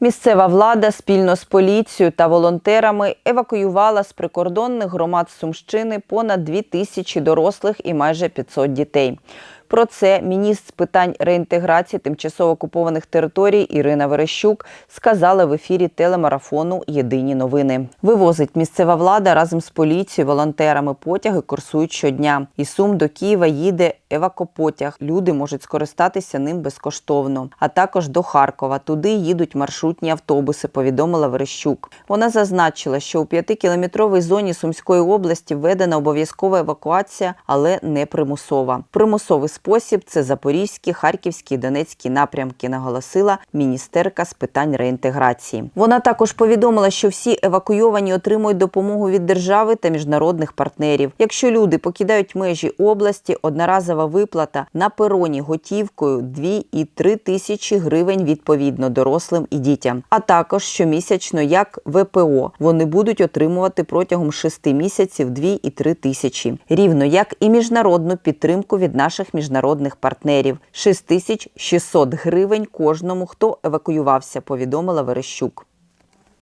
Місцева влада спільно з поліцією та волонтерами евакуювала з прикордонних громад Сумщини понад 2 тисячі дорослих і майже 500 дітей. Про це міністр з питань реінтеграції тимчасово окупованих територій Ірина Верещук сказала в ефірі телемарафону Єдині новини. Вивозить місцева влада разом з поліцією, волонтерами. Потяги курсують щодня. Із Сум до Києва їде евакопотяг. Люди можуть скористатися ним безкоштовно. А також до Харкова. Туди їдуть маршрутні автобуси. Повідомила Верещук. Вона зазначила, що у п'ятикілометровій зоні Сумської області введена обов'язкова евакуація, але не примусова. Примусовий спосіб це Запорізькі, Харківські і Донецькі напрямки, наголосила міністерка з питань реінтеграції. Вона також повідомила, що всі евакуйовані отримують допомогу від держави та міжнародних партнерів. Якщо люди покидають межі області, одноразова виплата на пероні готівкою 2 і 3 тисячі гривень відповідно дорослим і дітям. А також щомісячно як ВПО вони будуть отримувати протягом 6 місяців 2 і 3 тисячі, рівно як і міжнародну підтримку від наших міжнародних партнерів 6600 гривень кожному, хто евакуювався, повідомила Верещук.